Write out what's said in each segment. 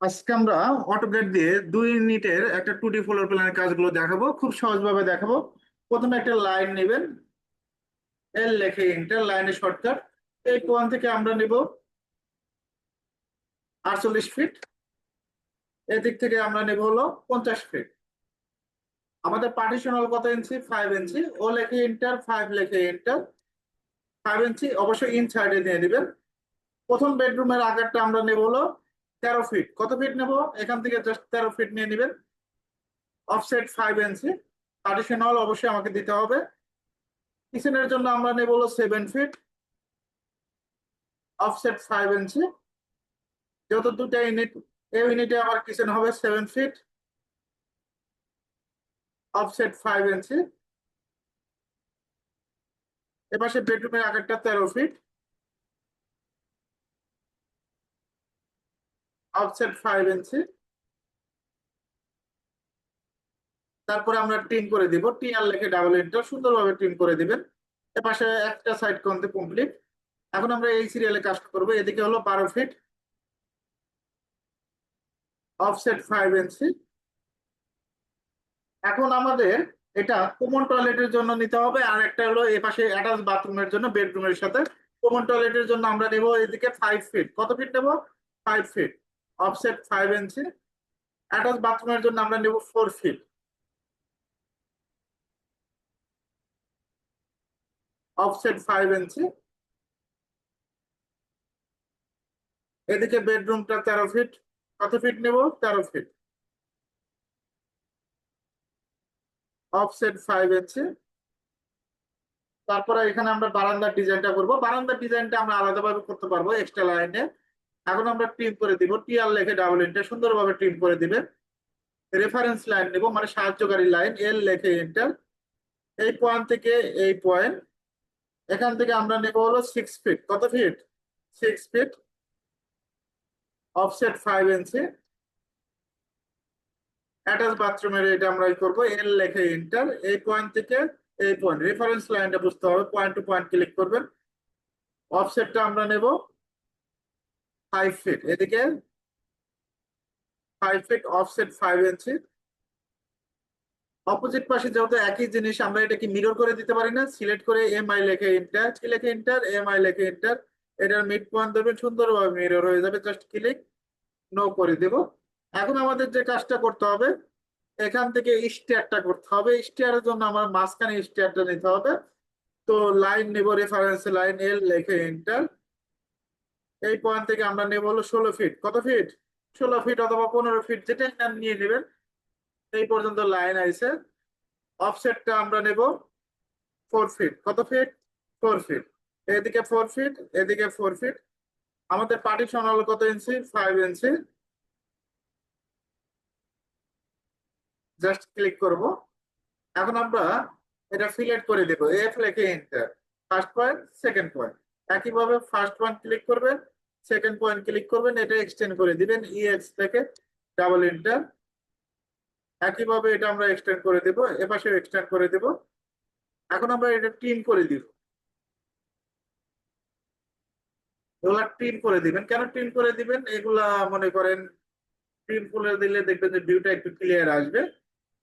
আজকে আমরা অটোক্যাড দিয়ে দুই ইউনিটের একটা টু ডি ফ্লোর প্ল্যানের কাজগুলো দেখাবো, খুব সহজভাবে দেখাবো। প্রথমে একটা লাইন নেবেন এল লেখে ইন্টার লাইনের শর্টকাট এই পয়েন্ট থেকে আমরা নেব আটচল্লিশ ফিট এদিক থেকে আমরা নেব হলো পঞ্চাশ ফিট আমাদের পার্টিশন হল কত ইঞ্চি ফাইভ ইঞ্চি ও লেখে ইন্টার ফাইভ লেখে ইন্টার ফাইভ ইঞ্চি অবশ্যই ইন সাইডে দিয়ে দিবেন। প্রথম বেডরুমের আকারটা আমরা নেব হলো তেরো ফিট কত ফিট নেব? এখান থেকে জাস্ট তেরো ফিট নিয়ে নেবেন। অফসেট ফাইভ ইঞ্চি পার্টিশন অবশ্যই আমাকে দিতে হবে। কিচেনের জন্য আমরা নেব হলো seven feet offset five inch যেহেতু দুটা ইউনিট এই ইউনিটে আমার কিচেন হবে seven feet offset five inch এপাশে বেডরুমের আকারটা তেরো ফিট অফসেট ফাইভ ইঞ্চি তারপরে আমরা টিম করে দিব। টি আর লেখে ডাবল ইন্টার সুন্দরভাবে টিম করে দিবেন। এপাশে একটা সাইড কমতে কমপ্লিট এখন আমরা এই সিরিয়ালে কাজ করব। এদিকে হলো বারো ফিট অফসেট ফাইভ ইঞ্চি এখন আমাদের এটা কমন টয়লেটের জন্য নিতে হবে। আর একটা হলো এ পাশে অ্যাটাচ বাথরুমের জন্য বেডরুমের সাথে। কমন টয়লেটের জন্য আমরা নেব এদিকে ফাইভ ফিট কত ফিট নেব? Five feet offset five inch attach বাথরুমের জন্য আমরা নেব four feet offset five inch এদিকে বেডরুমটা তেরো ফিট কত ফিট নেব? তেরো ফিট অফসেট ফাইভ ইঞ্চি তারপরে এখানে আমরা বারান্দার ডিজাইনটা করব। বারান্দার ডিজাইনটা আমরা আলাদাভাবে করতে পারব এক্সট্রা লাইনে এখন আমরা ট্রিম করে দিব টিআর লেখে ডাবল ইন্টার সুন্দরভাবে ট্রিম করে দিবেন। রেফারেন্স লাইন নেব মানে সাহায্যকারী লাইন এল লেখে ইন্টার এই পয়েন্ট থেকে এই পয়েন্ট এখান থেকে আমরা নেব হলো সিক্স ফিট কত feet six feet offset five inch attach বাথরুমের এটা আমরা করব এল লেখে ইন্টার এই পয়েন্ট থেকে এই পয়েন্ট রেফারেন্স লাইনটা বুঝতে হবে পয়েন্ট টু পয়েন্ট ক্লিক করবেন। অফসেটটা আমরা নেব। ফাইভ ফিট এদিকে five feet offset five inch opposite পাশে যেহেতু একই জিনিস, আমরা এটা কি মিরর করে দিতে পারি না সিলেক্ট করে এম আই লেখে ইন্টার কি লেখে ইন্টার এম আই লেখে ইন্টার এটার মিড পয়েন্ট দেবেন, সুন্দরভাবে মিরর হয়ে যাবে জাস্ট ক্লিক নো করে দেব। এখন আমাদের যে কাজটা করতে হবে, এখান থেকে স্টেয়ারটা করতে হবে। স্টেয়ারের জন্য আমার মাঝখানে স্টেয়ারটা নিতে হবে। তো লাইন নেব রেফারেন্স লাইন এল লেখে ইন্টার এই পয়েন্ট থেকে আমরা নেব হলো ষোলো ফিট কত ফিট ষোলো ফিট অথবা পনেরো ফিট যেটা নাম নিয়ে নেবেন। এই পর্যন্ত লাইন আইছে। অফসেটটা আমরা নেব ফোর ফিট কত ফিট ফোর ফিট এদিকে ফোর ফিট এদিকে ফোর ফিট আমাদের পার্টিশন হলো কত inch five inch just click করব। এখন আমরা এটা ফিলেট করে দেব। এফ লেখে enter first point second point একইভাবে ফার্স্ট পয়েন্ট ক্লিক করবেন সেকেন্ড পয়েন্ট ক্লিক করবেন, এটা এক্সটেন্ড করে দিবেন ইএক্স থেকে ডাবল এন্টার একইভাবে এটা আমরা এক্সটেন্ড করে দেব এপাশে এক্সটেন্ড করে দেব। এখন আমরা এটা টিম করে দিব। এগুলা টিম করে দিবেন। কেন টিম করে দিবেন? এগুলা মনে করেন টিম করে দিলে দেখবেন যে ভিউটা একটু ক্লিয়ার আসবে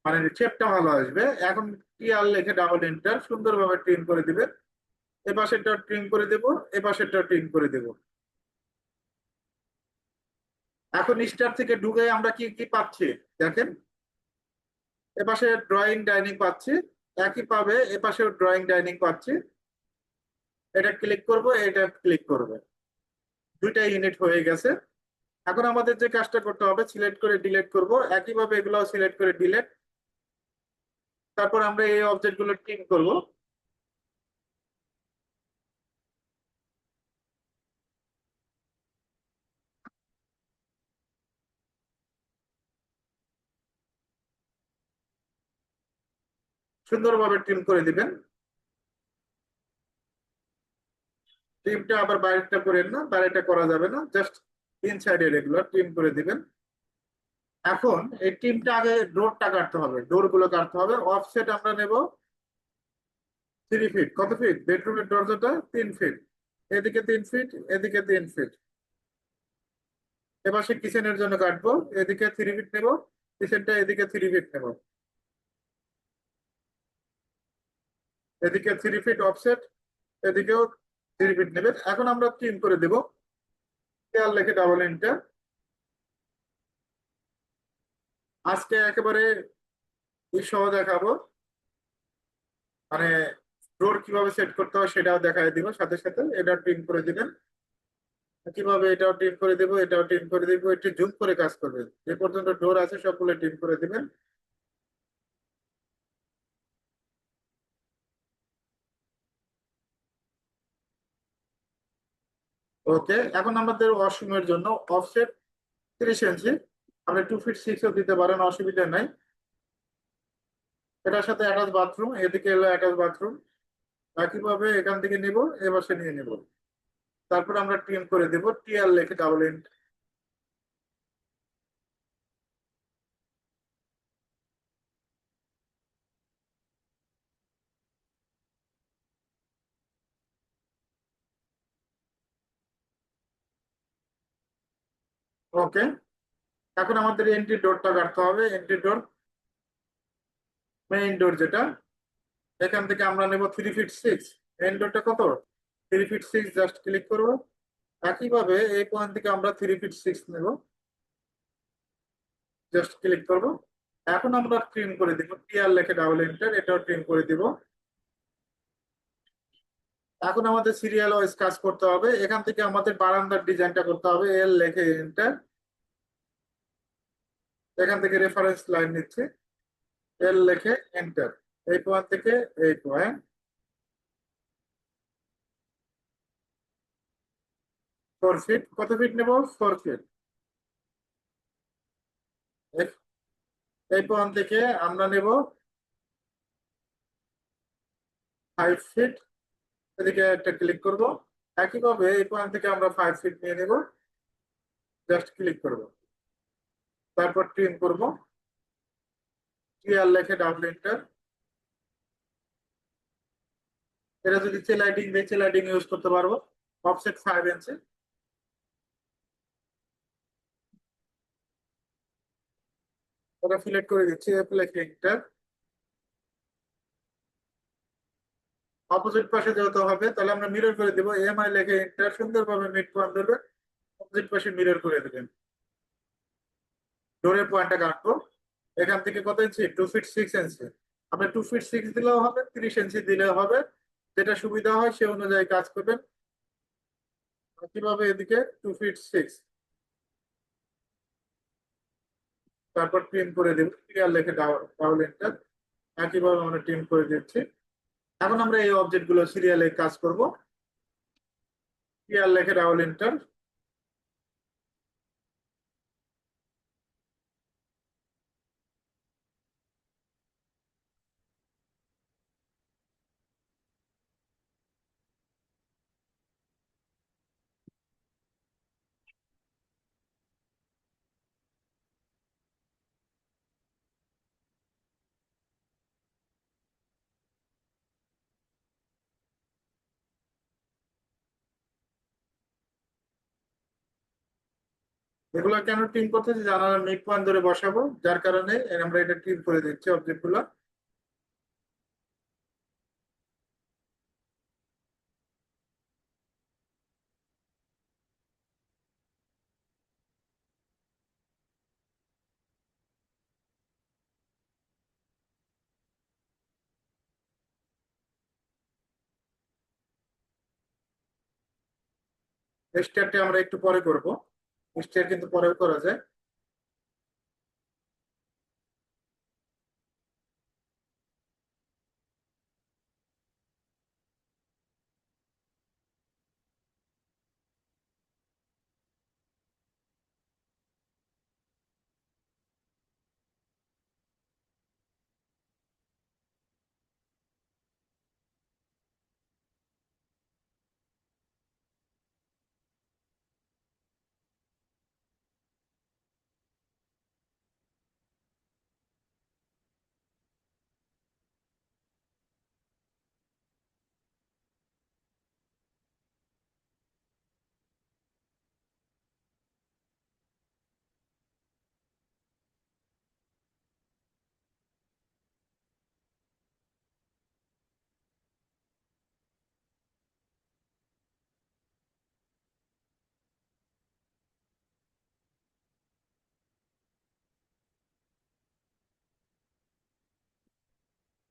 মানে শেপটা ভালো আসবে। এখন টিআর লেখে ডাবল এন্টার সুন্দরভাবে ট্রিম করে দিবেন। এ পাশেরটা ট্রিম করে দেব এপাশেরটা পাশেরটা ট্রিম করে দেব। এখন স্টার থেকে ঢুকে আমরা কি কি পাচ্ছি? দেখেন। এপাশে ড্রয়িং ডাইনিং পাচ্ছি। একই পাবে, এ পাশেও ড্রয়িং ডাইনিং পাচ্ছি। এটা ক্লিক করব, এটা ক্লিক করবে। দুইটা ইউনিট হয়ে গেছে। এখন আমাদের যে কাজটা করতে হবে সিলেক্ট করে ডিলিট করব। একইভাবে এগুলো সিলেক্ট করে ডিলিট তারপর আমরা এই অবজেক্টগুলো টিম করব। সুন্দরভাবে টিম করে দিবেন। টিমটা আবার বাইরেটা করেন না বাইরেটা করা যাবে না জাস্ট ইনসাইডে রেগুলার টিম করে দিবেন। এখন এই টিমটা আগে ডোরটা কাটতে হবে ডোরগুলো কাটতে হবে। অফসেট আমরা নেব থ্রি ফিট কত ফিট বেডরুমের দরজাটা তিন ফিট এদিকে তিন ফিট এদিকে তিন ফিট এবার সে কিচেনের জন্য কাটবো। এদিকে থ্রি ফিট নেব কিচেনটা এদিকে থ্রি ফিট নেব। এদিকে থ্রি ফিট অফসেট এদিকেও থ্রি ফিট নেবে। এখন আমরা ট্রিম করে দেব। খেয়াল লেখে ডাবল ইন্টার আজকে একেবারে সহ দেখাবো। মানে ডোর কীভাবে সেট করতে হয় সেটাও দেখাই দিব। সাথে সাথে এটা ট্রিম করে দিবেন। কীভাবে এটাও টিম করে দেবো, এটাও টিম করে দিব। একটু জুম করে কাজ করবেন। যে পর্যন্ত ডোর আছে সবগুলো টিম করে দিবেন। ওকে এখন আমাদের ওয়াশরুমের জন্য অফসেট তিরিশ ইঞ্চি আপনি টু ফিট সিক্সও দিতে পারেন, অসুবিধা নাই। এটার সাথে অ্যাটাচ বাথরুম এদিকে এলো অ্যাটাচ বাথরুম একইভাবে এখান থেকে নিব এবার সে নিয়ে নিব। তারপর আমরা ট্রিম করে দেব টিআর লেখে ডাবল ইন ওকে। এখন আমাদের এন্ট্রি ডোরটা কাটতে হবে। এন্ট্রি ডোর মেইন ডোর যেটা, এখান থেকে আমরা নেব থ্রি ফিট সিক্স মেইন ডোরটা কত? Three feet six just click করব। একইভাবে এই পয়েন্ট থেকে আমরা থ্রি ফিট সিক্স নেব। জাস্ট ক্লিক করব। এখন আমরা ট্রিম করে দিব। টিআর লেখে ডাবল এন্টার এটাও ট্রিম করে দিব। এখন আমাদের সিরিয়াল ওয়াইজ কাজ করতে হবে। এখান থেকে আমাদের বারান্দার ডিজাইনটা করতে হবে। এল লেখে এন্টার এখান থেকে রেফারেন্স লাইন নিচ্ছে। এল লেখে এন্টার এই পয়েন্ট থেকে এই পয়েন্ট ফোর ফিট কত ফিট নেব? ফোর ফিট এই পয়েন্ট থেকে আমরা নেব ফাইভ ফিট এদিকে একটা ক্লিক করব। একইভাবে এই পয়েন্ট থেকে আমরা ফাইভ ফিট নিয়ে নেব। জাস্ট ক্লিক করব। তারপর ট্রিম করব। টিআর লেখে ডাবল এন্টার এটা যদি লাইটিং দিয়ে লাইটিং ইউজ করতে পারব। অফসেট ফাইভ ইঞ্চি ওটা সিলেক্ট করে দিচ্ছি এফ লেখে অপোজিট পাশে যেহেতু হবে, তাহলে আমরা মিরর করে দেবো। এমআই লেখে এন্টার সুন্দরভাবে মিড পয়েন্ট ধরবে অপোজিট পাশে মিরর করে দেবেন ডোরের পয়েন্টটা কাটবো এখান থেকে কত inch two feet six inch আপনি টু ফিট সিক্স দিলেও হবে, তিরিশ ইঞ্চি দিলেও হবে। যেটা সুবিধা হয়, সে অনুযায়ী কাজ করবেন। কীভাবে এদিকে? টু ফিট সিক্স তারপর ট্রিম করে দেব। ক্লিয়ার লেখে ডাবল এন্টার একইভাবে আমরা ট্রিম করে দিচ্ছি। এখন আমরা এই অবজেক্টগুলো সিরিয়ালে কাজ করব। সিরিয়াল লেখে ডাবল এন্টার এগুলো কেন টিম করতেছি? জানালার মিড পয়েন্ট ধরে বসাবো, যার কারণে আমরা এটা টিম করে দিচ্ছি অবজেক্টগুলো আমরা একটু পরে করব। স্টেপ কিন্তু পরেও করা যায়।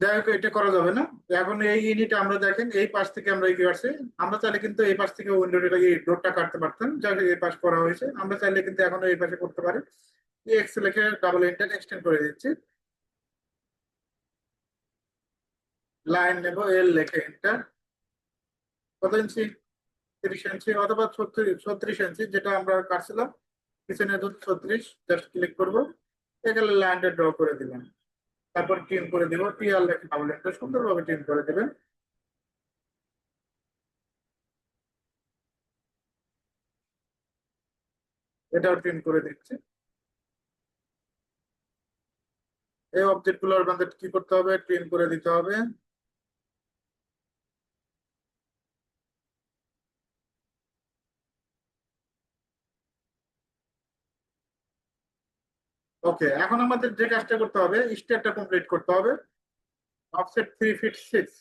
যাই হোক, এটা করা যাবে না। এখন এই ইউনিট আমরা দেখেন, এই পাশ থেকে আমরা এগিয়ে আসছি আমরা চাইলে কিন্তু এই পাশ থেকে উইন্ডোটা এই ডোরটা কাটতে পারতাম যাকে এই পাশ করা হয়েছে। আমরা চাইলে কিন্তু এখনও এই পাশে করতে পারি। এক্স লিখে ডাবল এন্টার এক্সটেন্ড করে দিচ্ছি। লাইন নেব এল লেখে এন্টার কত ইঞ্চি তিরিশ ইঞ্চি অথবা ছত্রিশ ইঞ্চি যেটা আমরা কাটছিলাম। পিছনে ছত্রিশ জাস্ট ক্লিক করব। এখানে লাইনটা ড্র করে দিলাম। তারপর টিম করে দেবো টি লেখে ডাবল এন্টার সুন্দরভাবে টিম করে দেবেন। এটাও টিম করে দিচ্ছি। এই অবজেক্টগুলোর আমাদের কি করতে হবে? ট্রেন করে দিতে হবে। ওকে এখন আমাদের যে কাজটা করতে হবে স্টেপটা কমপ্লিট করতে হবে। অফসেট থ্রি ফিট সিক্স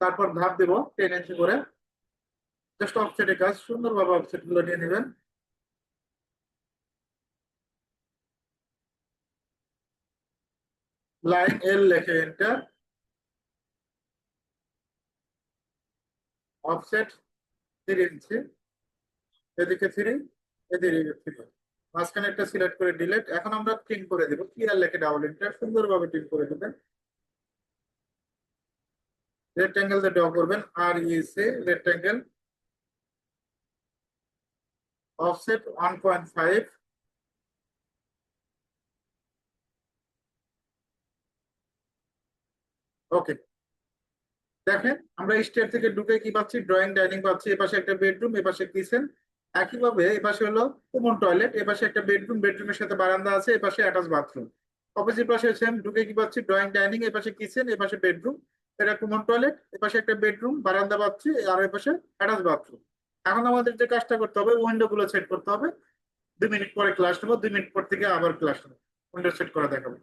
তারপর ধাপ দেব টেন ইঞ্চি করে। জাস্ট অফসেটের কাজ, সুন্দরভাবে অফসেটগুলো নিয়ে নেবেন। লাইন এল লেখে এন্টার অফসেট থ্রি ইঞ্চি এদিকে থ্রি মাঝখানে একটা সিলেক্ট করে ডিলেট এখন আমরা টিম করে দেবো। ক্লিয়ার লেখে ডাবল এন্টার সুন্দরভাবে টিম করে দেবেন। রেক্টাঙ্গেল দিয়ে ড্র করবেন। আর ইসে rectangle offset one point five okay দেখেন, আমরা স্টেয়ার থেকে ঢুকে কি পাচ্ছি? ড্রয়িং ডাইনিং পাচ্ছি। এপাশে একটা বেডরুম এপাশে কিচেন একইভাবে এপাশে হলো কমন টয়লেট এপাশে একটা বেডরুম বেডরুমের সাথে বারান্দা আছে এপাশে অ্যাটাচ বাথরুম অপোজিট পাশে সেম ঢুকে কি পাচ্ছি? ড্রয়িং ডাইনিং এপাশে কিচেন এপাশে বেডরুম এটা কমন টয়লেট এপাশে একটা বেডরুম বারান্দা পাচ্ছি, আর এপাশে অ্যাটাচ বাথরুম এখন আমাদের যে কাজটা করতে হবে উইন্ডো গুলো সেট করতে হবে। দুই মিনিট পরে ক্লাস নেব, দুই মিনিট পর থেকে আবার ক্লাস নেব। উইন্ডো সেট করা দেখাবো।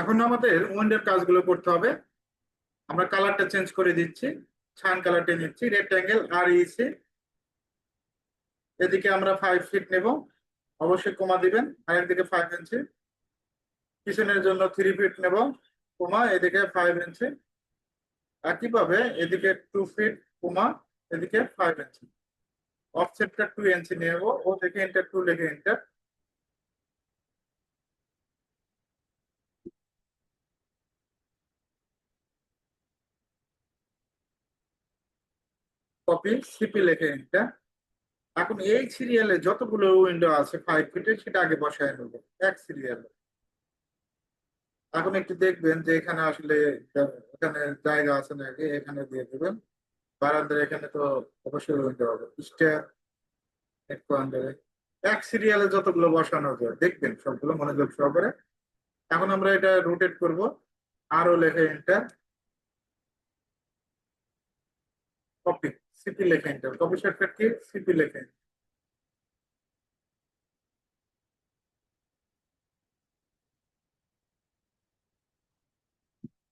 এখন আমাদের উইন্ডোর কাজগুলো করতে হবে। আমরা কালারটা চেঞ্জ করে দিচ্ছি ছান কালারটা নিচ্ছি রেক্টাঙ্গেল আর ইসি এদিকে আমরা ফাইভ ফিট নেব, অবশ্যই কমা দিবেন আর একদিকে ফাইভ ইঞ্চি পিছনের জন্য থ্রি ফিট নেব কমা এদিকে ফাইভ ইঞ্চি একইভাবে এদিকে টু ফিট কমা এদিকে ফাইভ ইঞ্চি অফসেটটা টু ইঞ্চি নেব, ও থেকে এন্টার টু লেগে এন্টার কপি সিপি লেখে এটা এখন এই সিরিয়ালে যতগুলো উইন্ডো আছে ফাইভ ফিটের সেটা আগে বসায় নেব এক সিরিয়ালে এখন একটু দেখবেন যে এখানে আসলে এখানে জায়গা আছে নাকি এখানে দিয়ে দেবেন। বারান্দার এখানে তো অবশ্যই উইন্ডো হবে। স্টেয়ার একটু আন্ডারে এক সিরিয়ালে যতগুলো বসানো যায় দেখবেন সবগুলো মনোযোগ সহকারে। এখন আমরা এটা রোটেট করব। আরও লেখে এন্টার কপি সিপি লেখে এন্টার কপি শর্টকাট কি? সিপি লেখে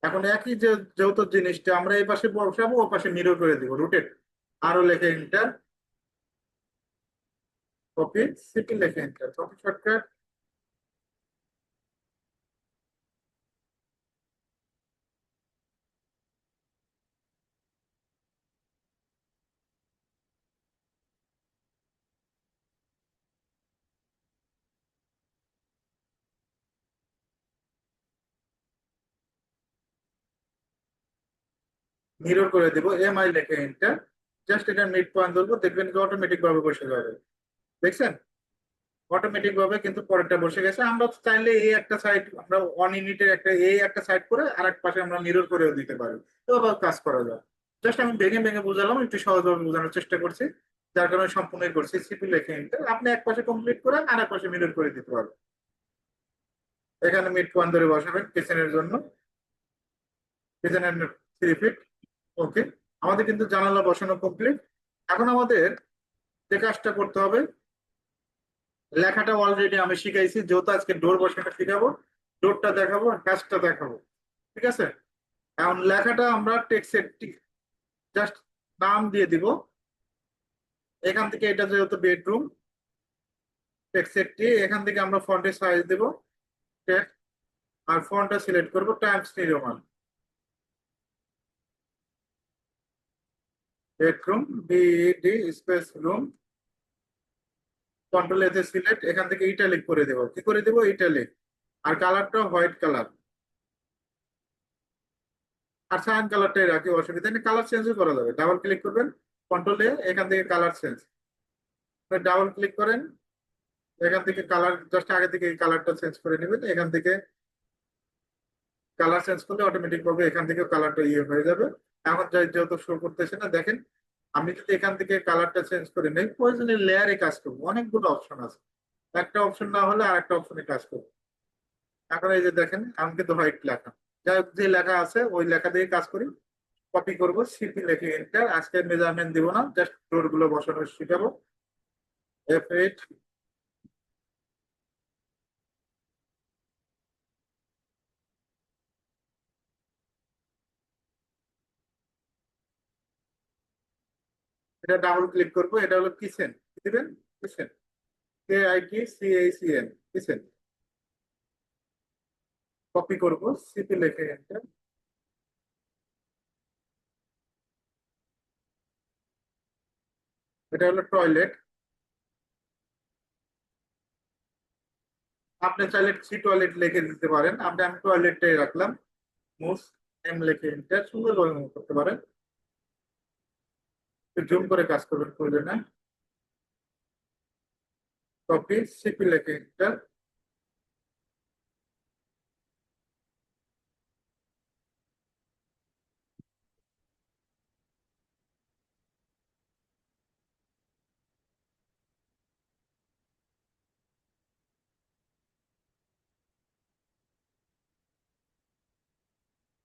এখন একই যে যেহেতু জিনিসটা, আমরা এই পাশে বসাবো, ও পাশে মিরর করে দিব রোটেট আরও লেখে এন্টার কপি সিপি লেখে এন্টার কপি শর্টকাট মিরর করে দেবো এম আই লেখে এন্টার জাস্ট এটা মিড পয়েন্ট ধরবো, দেখবেন কি অটোমেটিক ভাবে বসে যাবে। দেখছেন? অটোমেটিক ভাবে কিন্তু পরেরটা বসে গেছে। আমরা চাইলে এই একটা সাইড আমরা ওয়ান ইউনিটের একটা এই একটা সাইড করে আর এক পাশে আমরা মিরর করেও দিতে পারি। এভাবে কাজ করা যায়। জাস্ট আমি ভেঙে ভেঙে বুঝালাম, একটু সহজভাবে বোঝানোর চেষ্টা করছি। যার কারণে সম্পূর্ণ করছি সিপি লেখে এন্টার আপনি এক পাশে কমপ্লিট করেন আর এক পাশে মিরর করে দিতে পারবেন। এখানে মিড পয়েন্ট ধরে বসাবেন কিচেনের জন্য। কিচেনের থ্রি ফিট ওকে আমাদের কিন্তু জানালা বসানো কমপ্লিট এখন আমাদের যে কাজটা করতে হবে, লেখাটা অলরেডি আমি শিখাইছি, যেহেতু আজকে ডোর বসানো শিখাবো ডোরটা দেখাবো কাজটা দেখাবো, ঠিক আছে? এখন লেখাটা আমরা টেক্সের জাস্ট নাম দিয়ে দিব। এখান থেকে এটা যেহেতু বেডরুম টেক্সেরটি এখান থেকে আমরা ফন্টের সাইজ দেব আর ফন্টটা সিলেক্ট করব Times New Roman bedroom BD space room control এতে সিলেক্ট এখান থেকে ইটালিক করে দেব। কি করে দেব? ইটালিক আর কালারটা হোয়াইট কালার আর সায়ান কালারটাই রাখি, অসুবিধা নেই। কালার চেঞ্জও করা যাবে। ডাবল ক্লিক করবেন কন্ট্রোলে এখান থেকে কালার চেঞ্জ ডাবল ক্লিক করেন, এখান থেকে কালার জাস্ট আগে থেকে কালারটা চেঞ্জ করে নেবেন। এখান থেকে কালার চেঞ্জ করলে অটোমেটিক ভাবে এখান থেকে কালারটা ইয়ে হয়ে যাবে। এখন যেহেতু শো করতেছে না, দেখেন, আমি যদি এখান থেকে কালারটা চেঞ্জ করে নেই প্রয়োজনে লেয়ারে কাজ করব। অনেকগুলো অপশন আছে। একটা অপশন না হলে আর একটা অপশনে কাজ করব। এখন এই যে দেখেন, আমি কিন্তু হোয়াইট লেখা। যাই যে লেখা আছে, ওই লেখা দিয়ে কাজ করি। কপি করব সিপি লেখে এন্টার আজকে মেজারমেন্ট দিব না জাস্ট ডোরগুলো বসানো শিখাবো। এফ এইট এটা ডাবল ক্লিক করব, এটা হলো কিচেন দিবেন kitchen K I T C H C N kitchen copy করব সিপি লিখে এন্টার এটা হলো টয়লেট আপনি চাইলে সি টয়লেট লিখে দিতে পারেন। আপনি আমি টয়লেটটাই রাখলাম। মুস এম লিখে এন্টার সুন্দরভাবে করতে পারেন। জুম করে কাজ করবেন প্রয়োজনে কপি সিপি লেখে এন্টার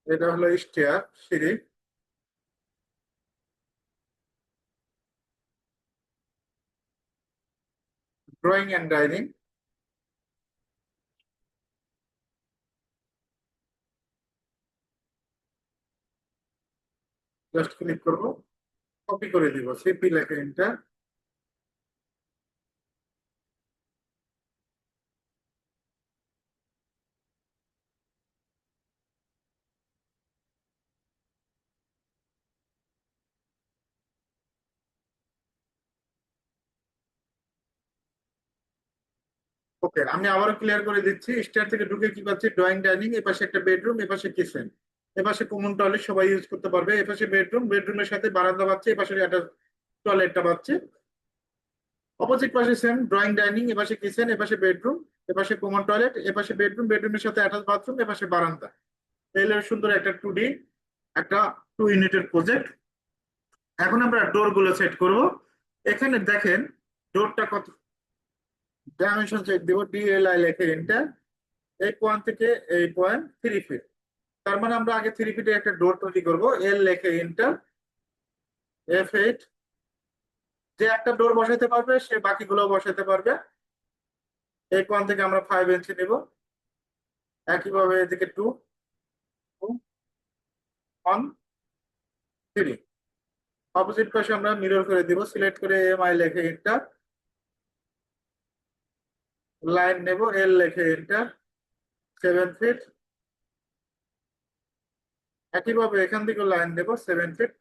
এটা হলো স্টেয়ার সিঁড়ি drawing and dining just click করব। কপি করে দিব। সিপি লেখা এন্টার ওকে আমি আবারও ক্লিয়ার করে দিচ্ছি স্টার থেকে ঢুকে কি পাচ্ছি ড্রয়িং ডাইনিং এপাশে একটা বেডরুম এপাশে কিচেন এপাশে কমন টয়লেট সবাই ইউজ করতে পারবে এপাশে বেডরুম বেডরুমের সাথে বারান্দা পাচ্ছে এপাশে একটা টয়লেটটা পাচ্ছে অপোজিট পাশে সেম ড্রয়িং ডাইনিং এপাশে কিচেন এপাশে বেডরুম এপাশে কমন টয়লেট এপাশে বেডরুম বেডরুমের সাথে অ্যাটাচ বাথরুম এপাশে বারান্দা এই সুন্দর একটা টু ডি একটা টু ইউনিটের প্রজেক্ট এখন আমরা ডোরগুলো সেট করব এখানে দেখেন ডোরটা কত ডাইমেনশন চেক দিব ডিএলআই লেখে এন্টার এই পয়েন্ট থেকে এই পয়েন্ট থ্রি ফিট তার মানে আমরা আগে থ্রি ফিটে একটা ডোর তৈরি করব এল লেখে এন্টার এফ এইট যে একটা ডোর বসাতে পারবে, সে বাকিগুলো বসাতে পারবে। এই পয়েন্ট থেকে আমরা ফাইভ ইঞ্চি নিব, একইভাবে এদিকে টু ওয়ান থ্রি অপোজিট পাশে আমরা মিরর করে দিব সিলেক্ট করে এম আই লেখে এন্টার লাইন নেব এল লেখে এন্টার সেভেন ফিট একইভাবে এখান থেকে লাইন নেব সেভেন ফিট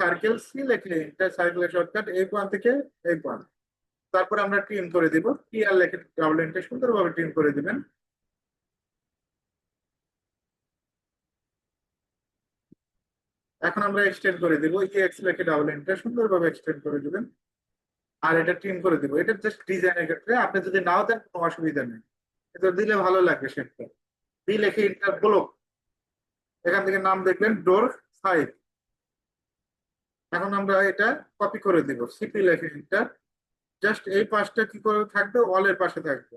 সার্কেল সি লেখে এন্টার সার্কেলের শর্টকাট এই পয়েন্ট থেকে এই পয়েন্ট তারপর আমরা ট্রিম করে দিব টি আর লেখে ডাবল এন্টার সুন্দরভাবে ট্রিম করে দিবেন। এখন আমরা এক্সটেন্ড করে দিব এক্স লেখে ডাবল এন্টার সুন্দরভাবে এক্সটেন্ড করে দিবেন। আর এটা ট্রিম করে দিব। এটা জাস্ট ডিজাইনের ক্ষেত্রে আপনি যদি নাও দেন, কোনো অসুবিধা নেই। এটা দিলে ভালো লাগবে শেপটা বি লেখে ইন্টার ব্লক এখান থেকে নাম দেখবেন ডোর সাইড এখন আমরা এটা কপি করে দিব। সিপি লেখে ইন্টার জাস্ট এই পাশটা কি করে থাকবে? ওয়ালের পাশে থাকবে।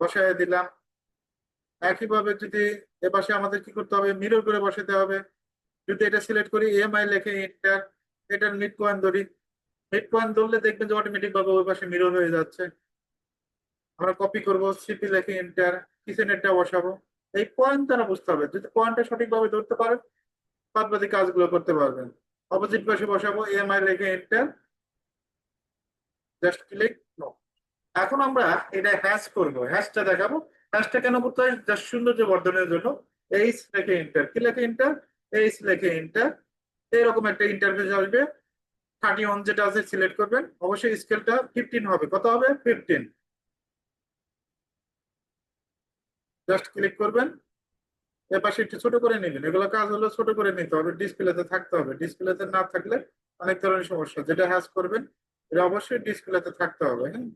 বসায় দিলাম। একইভাবে যদি এ পাশে আমাদের কি করতে হবে? মিরর করে বসাতে হবে। যদি এটা সিলেক্ট করি এমআই লেখে ইন্টার এটার মিড পয়েন্ট ধরি। মিড পয়েন্ট ধরলে দেখবেন যে অটোমেটিক ভাবে ওই পাশে মিরর হয়ে যাচ্ছে। আমরা কপি করব সিপি লেখে ইন্টার কিচেনেরটা বসাবো। এই পয়েন্ট তারা বুঝতে হবে। যদি পয়েন্টটা সঠিকভাবে ধরতে পারেন, বাদ বাকি কাজগুলো করতে পারবেন। অপোজিট পাশে বসাবো এমআই লেখে ইন্টার জাস্ট ক্লিক নো এখন আমরা এটা হ্যাশ করব। হ্যাশটা দেখাবো। হ্যাশটা কেন করতে হয়? জাস্ট সৌন্দর্য বর্ধনের জন্য। এইচ লেখে ইন্টার কি লেখে ইন্টার এইচ লেখে ইন্টার এরকম একটা ইন্টারফেস আসবে। থার্টি ওয়ান যেটা আছে সিলেক্ট করবেন। অবশ্যই স্কেলটা ফিফটিন হবে। কত হবে? ফিফটিন জাস্ট ক্লিক করবেন। এর পাশে একটু ছোট করে নেবেন। এগুলো কাজ হলো ছোট করে নিতে হবে। ডিসপ্লেতে থাকতে হবে। ডিসপ্লেতে না থাকলে অনেক ধরনের সমস্যা। যেটা হ্যাশ করবেন, এটা অবশ্যই ডিসপ্লেতে থাকতে হবে হ্যাঁ?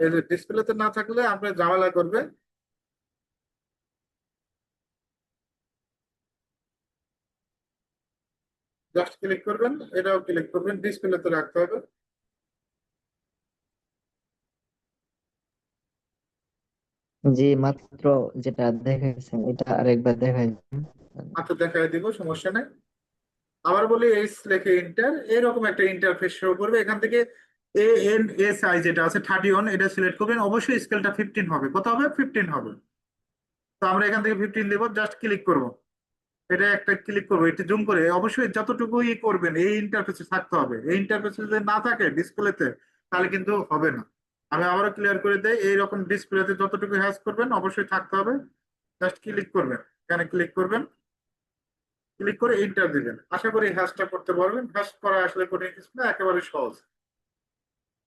এই যে ডিসপ্লেতে না থাকলে আপনি ঝামেলা করবে। জাস্ট ক্লিক করবেন এটাও ক্লিক করবেন ডিসপ্লেতে রাখতে হবে। জি মাত্র যেটা দেখাইছেন এটা আরেকবার দেখাই মাত্র দেখায় দিব সমস্যা নাই। আবার বলি এইচ লেখে ইন্টার এরকম একটা ইন্টারফেস শো করবে। এখান থেকে এ এন এস আই যেটা আছে থার্টি ওয়ান এটা সিলেক্ট করবেন। অবশ্যই স্কেলটা ফিফটিন হবে। কত হবে? ফিফটিন হবে। তো আমরা এখান থেকে ফিফটিন দেবো জাস্ট ক্লিক করব। এটা একটা ক্লিক করব, এটা জুম করে, অবশ্যই যতটুকু ই করবেন, এই ইন্টারফেসে থাকতে হবে। এই ইন্টারফেসে যদি না থাকে ডিসপ্লেতে তাহলে কিন্তু হবে না। আমি আবারও ক্লিয়ার করে দেই, এইরকম ডিসপ্লেতে যতটুকু হ্যাশ করবেন, অবশ্যই থাকতে হবে। জাস্ট ক্লিক করবেন, এখানে ক্লিক করবেন। ক্লিক করে এন্টার দিবেন। আশা করি হ্যাশটা করতে পারবেন। হ্যাশ করা আসলে কঠিন কিছু না, একেবারে সহজ।